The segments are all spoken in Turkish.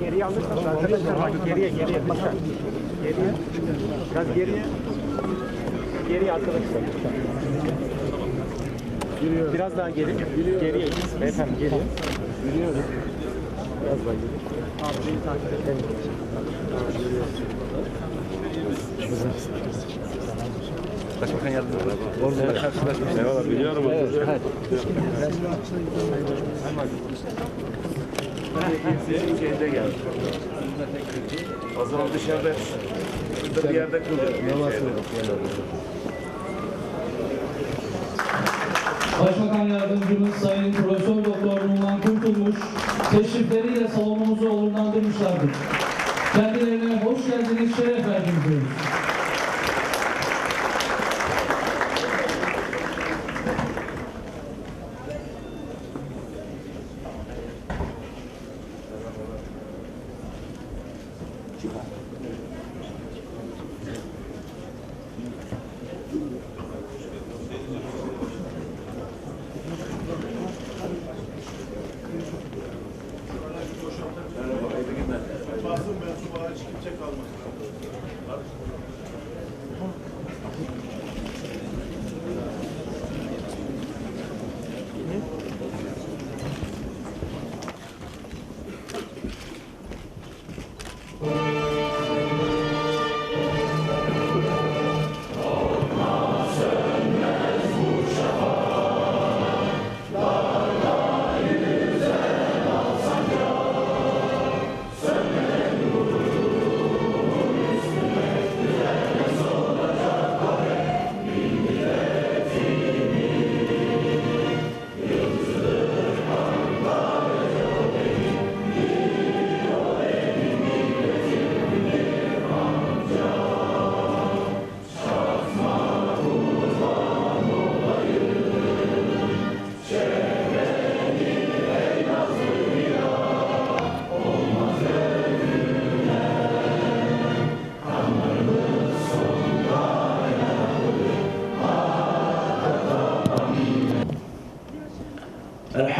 Geriye alırsanız geriye geriye. Geriye. Biraz geriye. Geriye arkadaşlar. Biraz daha geri. Geriye. Beyefendi geriye. Yürüyoruz. Biraz daha geri. Abi beni takip et. Başbakan yardımcısı. Orada karşılaşmış. Eyvallah biliyorum. Evet, geldi. O zaman dışarıda şurada bir yerde kılıyor. Başbakan Yardımcımız Sayın Profesör Doktor Numan Kurtulmuş teşrifleriyle salonumuzu onurlandırmışlardır. Kendilerine hoş geldiniz, şeref verdiniz.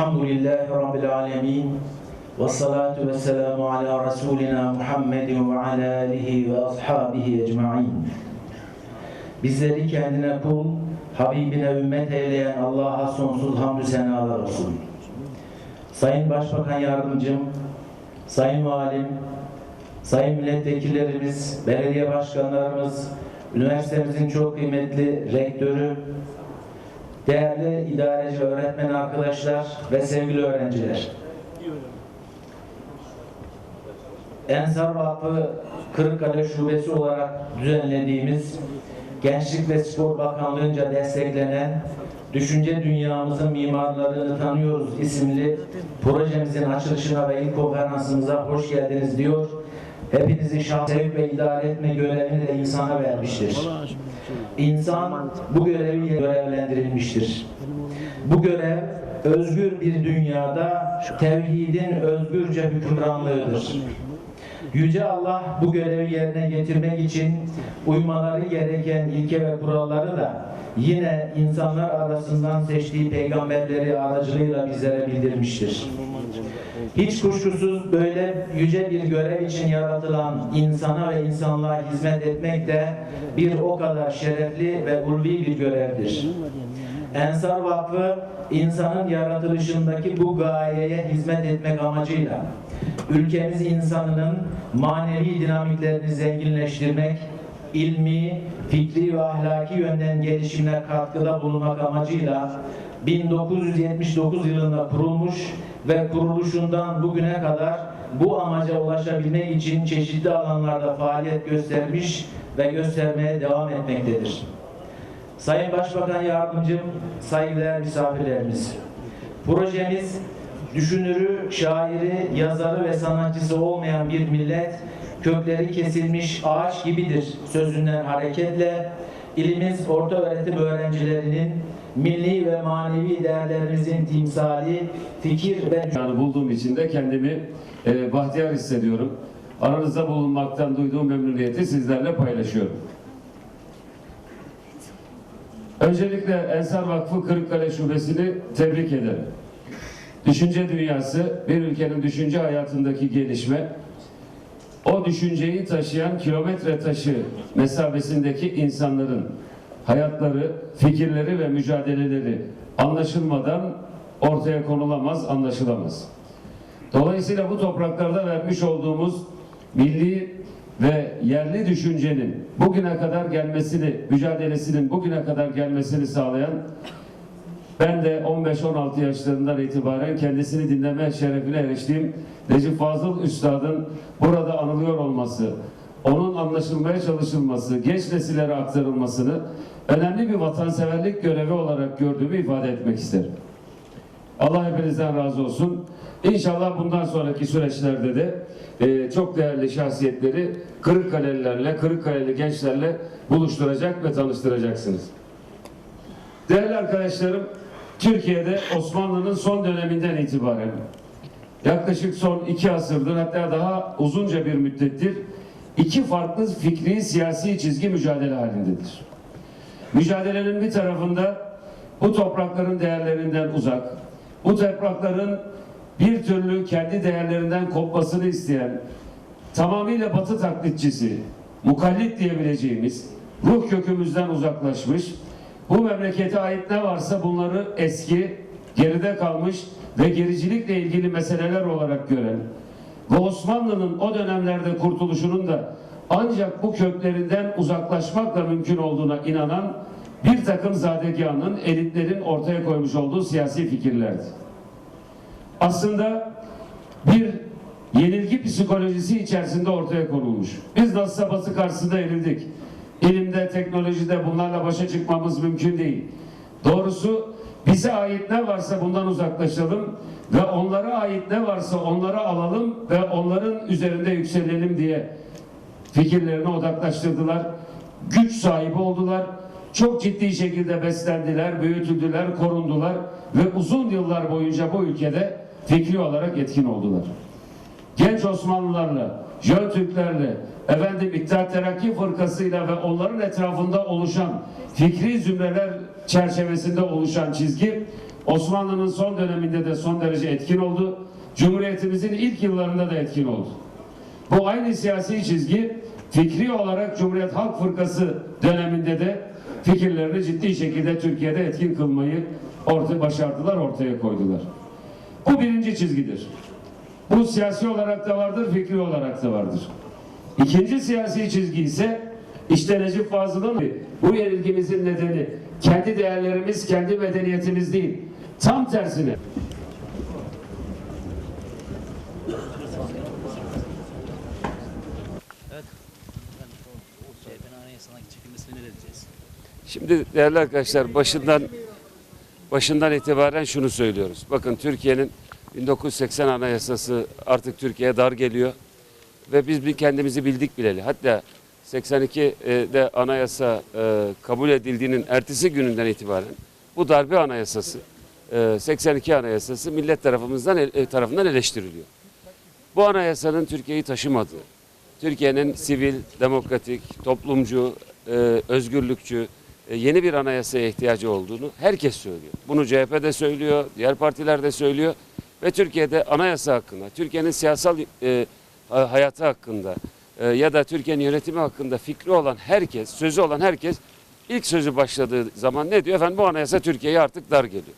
Elhamdülillahi Rabbil alemin. Ve salatu ve selamu ala Resulina Muhammedin ve ala alihi ve ashabihi ecma'in. Bizleri kendine kul, Habibine ümmet eyleyen Allah'a sonsuz hamdü senalar olsun. Sayın Başbakan Yardımcım, Sayın Valim, Sayın Milletvekillerimiz, belediye başkanlarımız, üniversitemizin çok kıymetli rektörü, değerli idareci öğretmen arkadaşlar ve sevgili öğrenciler. Ensar Vakfı Kırıkkale Şubesi olarak düzenlediğimiz Gençlik ve Spor Bakanlığı'nca desteklenen Düşünce Dünyamızın Mimarlarını Tanıyoruz isimli projemizin açılışına ve ilk konferansımıza hoş geldiniz diyor. Hepinizi şah sevip ve idare etme görevini de insana vermiştir. İnsan bu görevi görevlendirilmiştir. Bu görev özgür bir dünyada tevhidin özgürce hükümranlığıdır. Yüce Allah bu görevi yerine getirmek için uymaları gereken ilke ve kuralları da yine insanlar arasından seçtiği peygamberleri aracılığıyla bizlere bildirmiştir. Hiç kuşkusuz böyle yüce bir görev için yaratılan insana ve insanlığa hizmet etmek de bir o kadar şerefli ve ulvi bir görevdir. Ensar Vakfı insanın yaratılışındaki bu gayeye hizmet etmek amacıyla ülkemiz insanının manevi dinamiklerini zenginleştirmek, ilmi, fikri ve ahlaki yönden gelişimine katkıda bulunmak amacıyla 1979 yılında kurulmuş ve kuruluşundan bugüne kadar bu amaca ulaşabilmek için çeşitli alanlarda faaliyet göstermiş ve göstermeye devam etmektedir. Sayın Başbakan Yardımcım, saygıdeğer misafirlerimiz. Projemiz düşünürü, şairi, yazarı ve sanatçısı olmayan bir millet kökleri kesilmiş ağaç gibidir sözünden hareketle ilimiz orta öğretim öğrencilerinin milli ve manevi değerlerimizin timsali, fikir ve Yani bulduğum için de kendimi e, bahtiyar hissediyorum. aranızda bulunmaktan duyduğum memnuniyeti sizlerle paylaşıyorum. Öncelikle Ensar Vakfı Kırıkkale Şubesi'ni tebrik ederim. Düşünce dünyası bir ülkenin düşünce hayatındaki gelişme, o düşünceyi taşıyan kilometre taşı mesafesindeki insanların hayatları, fikirleri ve mücadeleleri anlaşılmadan ortaya konulamaz, anlaşılamaz. Dolayısıyla bu topraklarda vermiş olduğumuz milli ve yerli düşüncenin bugüne kadar gelmesini, mücadelesinin bugüne kadar gelmesini sağlayan ben de 15-16 yaşlarından itibaren kendisini dinleme şerefine eriştiğim Necip Fazıl Üstad'ın burada anılıyor olması, onun anlaşılmaya çalışılması, genç nesillere aktarılmasını önemli bir vatanseverlik görevi olarak gördüğümü ifade etmek isterim. Allah hepinizden razı olsun. İnşallah bundan sonraki süreçlerde de e, çok değerli şahsiyetleri Kırıkkalelilerle, Kırıkkaleli gençlerle buluşturacak ve tanıştıracaksınız. Değerli arkadaşlarım, Türkiye'de Osmanlı'nın son döneminden itibaren yaklaşık son iki asırdır hatta daha uzunca bir müddettir iki farklı fikri siyasi çizgi mücadele halindedir. Mücadelenin bir tarafında bu toprakların değerlerinden uzak, bu toprakların bir türlü kendi değerlerinden kopmasını isteyen, tamamıyla batı taklitçisi, mukallit diyebileceğimiz, ruh kökümüzden uzaklaşmış, bu memlekete ait ne varsa bunları eski, geride kalmış ve gericilikle ilgili meseleler olarak gören ve Osmanlı'nın o dönemlerde kurtuluşunun da ancak bu köklerinden uzaklaşmakla mümkün olduğuna inanan bir takım zadegahının, elitlerin ortaya koymuş olduğu siyasi fikirlerdi. Aslında bir yenilgi psikolojisi içerisinde ortaya konulmuş. Biz nasılsa batı karşısında yenildik. İlimde, teknolojide bunlarla başa çıkmamız mümkün değil. Doğrusu bize ait ne varsa bundan uzaklaşalım ve onlara ait ne varsa onları alalım ve onların üzerinde yükselelim diye fikirlerine odaklaştırdılar. Güç sahibi oldular. Çok ciddi şekilde beslendiler, büyütüldüler, korundular ve uzun yıllar boyunca bu ülkede fikri olarak etkin oldular. Genç Osmanlılarla, Jön Türklerle, efendim İttihat Terakki Fırkası'yla ve onların etrafında oluşan fikri zümreler çerçevesinde oluşan çizgi Osmanlı'nın son döneminde de son derece etkin oldu. Cumhuriyetimizin ilk yıllarında da etkin oldu. Bu aynı siyasi çizgi fikri olarak Cumhuriyet Halk Fırkası döneminde de fikirlerini ciddi şekilde Türkiye'de etkin kılmayı ortaya başardılar, ortaya koydular. Bu birinci çizgidir. Bu siyasi olarak da vardır, fikri olarak da vardır. İkinci siyasi çizgi ise işte Necip Fazıl'ın bu yenilgimizin nedeni kendi değerlerimiz, kendi medeniyetimiz değil. Tam tersine. Şimdi değerli arkadaşlar başından başından itibaren şunu söylüyoruz. Bakın Türkiye'nin 1980 anayasası artık Türkiye'ye dar geliyor ve biz bir kendimizi bildik bileli. Hatta 82'de anayasa e, kabul edildiğinin ertesi gününden itibaren bu darbe anayasası e, 82 anayasası millet tarafımızdan e, tarafından eleştiriliyor. Bu anayasanın Türkiye'yi taşımadığı, Türkiye'nin sivil, demokratik, toplumcu, e, özgürlükçü, e, yeni bir anayasaya ihtiyacı olduğunu herkes söylüyor. Bunu CHP de söylüyor, diğer partiler de söylüyor ve Türkiye'de anayasa hakkında, Türkiye'nin siyasal e, hayatı hakkında e, ya da Türkiye'nin yönetimi hakkında fikri olan herkes, sözü olan herkes ilk sözü başladığı zaman ne diyor? Efendim bu anayasa Türkiye'ye artık dar geliyor.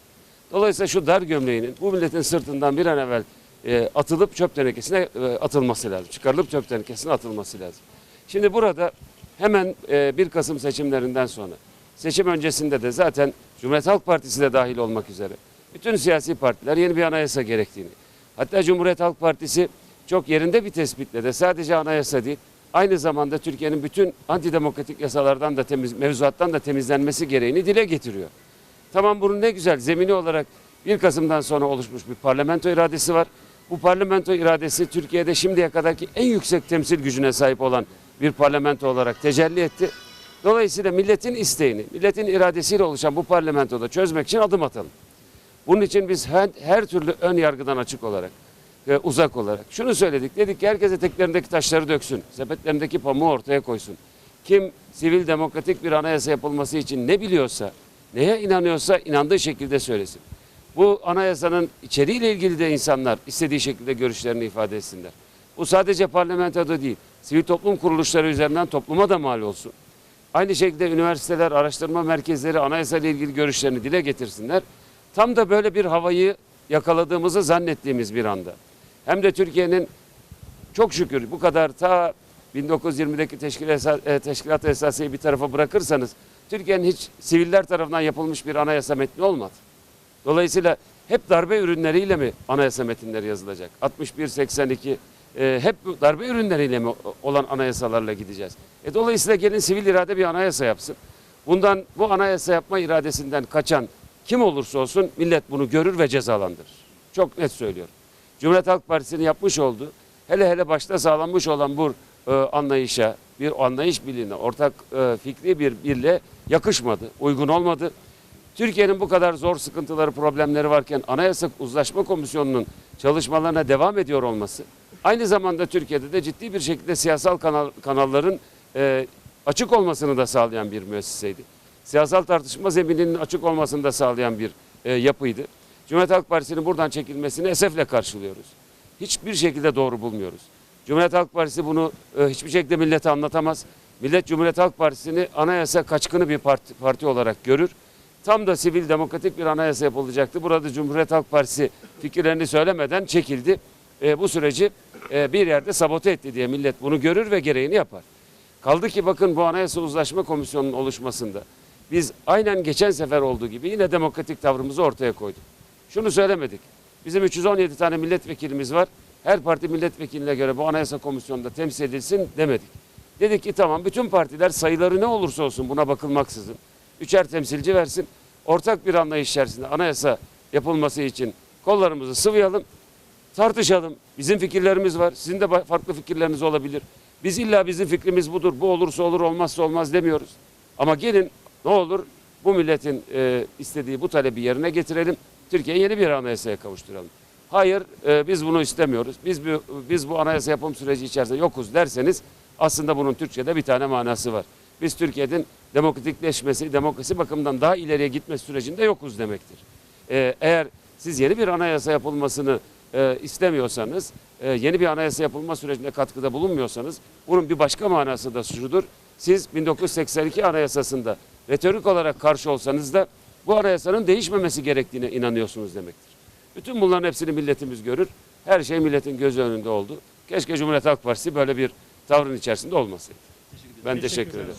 Dolayısıyla şu dar gömleğinin bu milletin sırtından bir an evvel e, atılıp çöp tenekesine e, atılması lazım. Çıkarılıp çöp tenekesine atılması lazım. Şimdi burada hemen e, 1 Kasım seçimlerinden sonra seçim öncesinde de zaten Cumhuriyet Halk Partisi de dahil olmak üzere bütün siyasi partiler yeni bir anayasa gerektiğini hatta Cumhuriyet Halk Partisi çok yerinde bir tespitle de sadece anayasa değil aynı zamanda Türkiye'nin bütün antidemokratik yasalardan da temiz, mevzuattan da temizlenmesi gereğini dile getiriyor. Tamam bunun ne güzel zemini olarak 1 Kasım'dan sonra oluşmuş bir parlamento iradesi var. Bu parlamento iradesi Türkiye'de şimdiye kadarki en yüksek temsil gücüne sahip olan bir parlamento olarak tecelli etti. Dolayısıyla milletin isteğini, milletin iradesiyle oluşan bu parlamentoda çözmek için adım atalım. Bunun için biz her, her türlü ön yargıdan açık olarak e, uzak olarak. Şunu söyledik. Dedik ki herkes eteklerindeki taşları döksün. Sepetlerindeki pamuğu ortaya koysun. Kim sivil demokratik bir anayasa yapılması için ne biliyorsa, neye inanıyorsa inandığı şekilde söylesin. Bu anayasanın içeriğiyle ilgili de insanlar istediği şekilde görüşlerini ifade etsinler. Bu sadece parlamentoda değil, sivil toplum kuruluşları üzerinden topluma da mal olsun. Aynı şekilde üniversiteler, araştırma merkezleri anayasa ile ilgili görüşlerini dile getirsinler. Tam da böyle bir havayı yakaladığımızı zannettiğimiz bir anda. Hem de Türkiye'nin çok şükür bu kadar ta 1920'deki teşkil esa, e, teşkilat esasıyı bir tarafa bırakırsanız Türkiye'nin hiç siviller tarafından yapılmış bir anayasa metni olmadı. Dolayısıyla hep darbe ürünleriyle mi anayasa metinleri yazılacak? 61, 82 e, hep darbe ürünleriyle mi olan anayasalarla gideceğiz? E, dolayısıyla gelin sivil irade bir anayasa yapsın. Bundan bu anayasa yapma iradesinden kaçan kim olursa olsun millet bunu görür ve cezalandırır. Çok net söylüyorum. Cumhuriyet Halk Partisi'nin yapmış olduğu hele hele başta sağlanmış olan bu e, anlayışa, bir anlayış birliğine, ortak e, fikri bir birliğe yakışmadı, uygun olmadı. Türkiye'nin bu kadar zor sıkıntıları, problemleri varken Anayasa Uzlaşma Komisyonu'nun çalışmalarına devam ediyor olması, aynı zamanda Türkiye'de de ciddi bir şekilde siyasal kanal, kanalların e, açık olmasını da sağlayan bir müesseseydi. Siyasal tartışma zemininin açık olmasını da sağlayan bir e, yapıydı. Cumhuriyet Halk Partisi'nin buradan çekilmesini esefle karşılıyoruz. Hiçbir şekilde doğru bulmuyoruz. Cumhuriyet Halk Partisi bunu e, hiçbir şekilde millete anlatamaz. Millet Cumhuriyet Halk Partisi'ni anayasa kaçkını bir parti, parti olarak görür. Tam da sivil demokratik bir anayasa yapılacaktı. Burada Cumhuriyet Halk Partisi fikirlerini söylemeden çekildi. E, bu süreci e, bir yerde sabote etti diye millet bunu görür ve gereğini yapar. Kaldı ki bakın bu Anayasa Uzlaşma Komisyonu'nun oluşmasında biz aynen geçen sefer olduğu gibi yine demokratik tavrımızı ortaya koyduk. Şunu söylemedik. Bizim 317 tane milletvekilimiz var. Her parti milletvekiline göre bu Anayasa Komisyonu'nda temsil edilsin demedik. Dedik ki tamam bütün partiler sayıları ne olursa olsun buna bakılmaksızın üçer temsilci versin. Ortak bir anlayış içerisinde anayasa yapılması için kollarımızı sıvayalım, tartışalım. Bizim fikirlerimiz var. Sizin de farklı fikirleriniz olabilir. Biz illa bizim fikrimiz budur. Bu olursa olur, olmazsa olmaz demiyoruz. Ama gelin ne olur bu milletin e, istediği bu talebi yerine getirelim. Türkiye'yi yeni bir anayasaya kavuşturalım. Hayır, e, biz bunu istemiyoruz. Biz bu, biz bu anayasa yapım süreci içerisinde yokuz derseniz aslında bunun Türkçe'de bir tane manası var. Biz Türkiye'nin demokratikleşmesi, demokrasi bakımından daha ileriye gitmesi sürecinde yokuz demektir. E, eğer siz yeni bir anayasa yapılmasını e, istemiyorsanız, e, yeni bir anayasa yapılma sürecinde katkıda bulunmuyorsanız bunun bir başka manası da şudur. Siz 1982 anayasasında retorik olarak karşı olsanız da bu anayasanın değişmemesi gerektiğine inanıyorsunuz demektir. Bütün bunların hepsini milletimiz görür. Her şey milletin gözü önünde oldu. Keşke Cumhuriyet Halk Partisi böyle bir tavrın içerisinde olmasaydı. Ben teşekkür ederim.